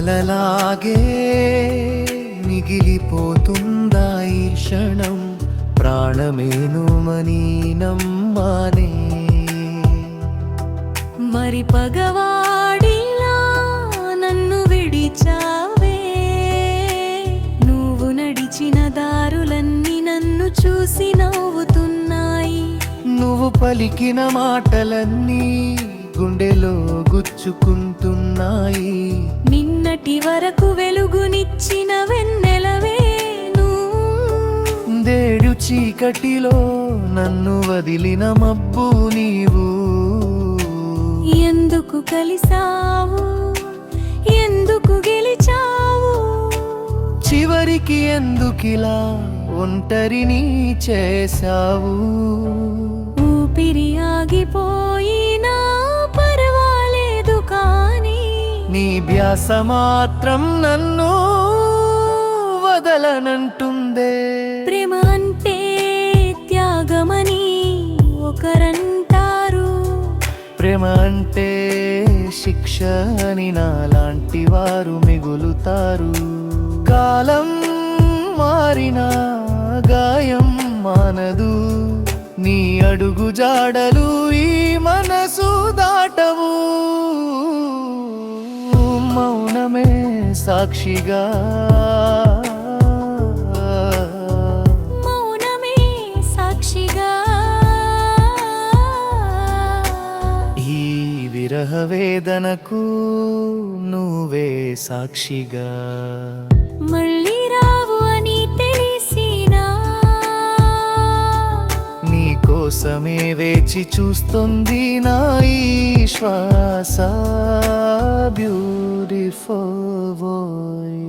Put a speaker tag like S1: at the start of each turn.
S1: ఇలాగే మిగిలిపోతుందా ఈ క్షణం? ప్రాణమేను మనీ నమ్మానే.
S2: మరి పగవాడిలా నన్ను విడిచావే. నువ్వు నడిచిన దారులన్నీ నన్ను చూసి నవ్వుతున్నాయి.
S1: నువ్వు పలికిన మాటలన్నీ గుండెలో గుచ్చుకుంటున్నాయి.
S2: నిన్నటి వరకు వెలుగునిచ్చిన వెన్నెలవే నువ్వు
S1: దేడు చీకటిలో నన్ను వదిలిన మబ్బు నీవు.
S2: ఎందుకు కలిసావు ఎందుకు గెలిచావు?
S1: చివరికి ఎందుకిలా ఒంటరిని చేశావు?
S2: ఊపిరి ఆగిపోయినా
S1: నీ వ్యాస మాత్రం నన్ను వదలనంటుందే.
S2: ప్రేమ అంటే త్యాగమని ఒకరంటారు.
S1: ప్రేమ అంటే శిక్ష అని నాలాంటి వారు మిగులుతారు. కాలం మారినా గాయం మానదు. నీ అడుగు జాడలు ఈ మనసు దాటవు. మౌనమే సాక్షిగా.
S2: మౌనమే సాక్షిగా.
S1: ఈ విరహ వేదనకు నువ్వే సాక్షిగా. కోసమే వేచి చూస్తుంది నా ఈ శ్వాస బ్యూటిఫుల్ వాయిస్